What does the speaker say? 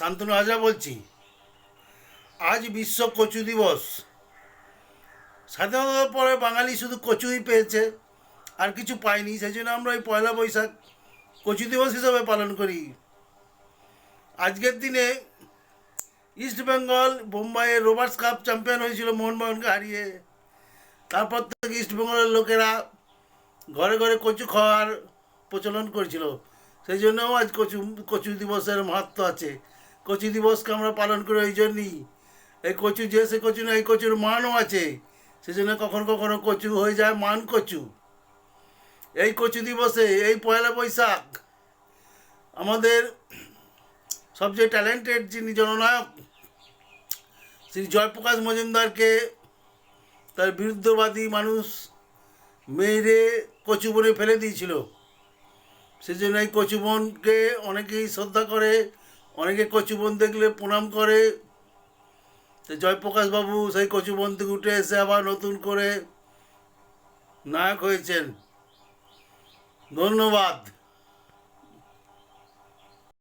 শান্তনু হাজরা বলছি, আজ বিশ্ব কচু দিবস। স্বাধীনতার পরে বাঙালি শুধু কচুই পেয়েছে, আর কিছু পায়নি, সেই জন্য আমরা এই পয়লা বৈশাখ কচু দিবস হিসাবে পালন করি। আজকের দিনে East Bengal Roberts cup champion হয়েছিল মোহনবাগানকে হারিয়ে। তারপর থেকে ইস্ট বেঙ্গলের লোকেরা ঘরে ঘরে কচু খাওয়ার প্রচলন করেছিল। সেই জন্যও আজ কচু কচু দিবসের মাহাত্ম আছে। কচু দিবসকে আমরা পালন করি ওই জন্যই। এই কচু যে সে কচু না, এই কচুর মানও আছে। সেই জন্য কখনো কখনো কচু হয়ে যায় মান কচু। এই কচু দিবসে, এই পয়লা বৈশাখ, আমাদের সবচেয়ে ট্যালেন্টেড যিনি জননায়ক, শ্রী জয়প্রকাশ মজুমদারকে তার বিরুদ্ধবাদী মানুষ মেরে কচু বনে ফেলে দিয়েছিল। সেজন্য এই কচুবনকে অনেকেই শ্রদ্ধা করে অনেকে কচুবন দেখলে প্রণাম করে। জয়প্রকাশ বাবু সেই কচুবন থেকে উঠে এসে আবার নতুন করে নায়ক হয়েছেন। ধন্যবাদ।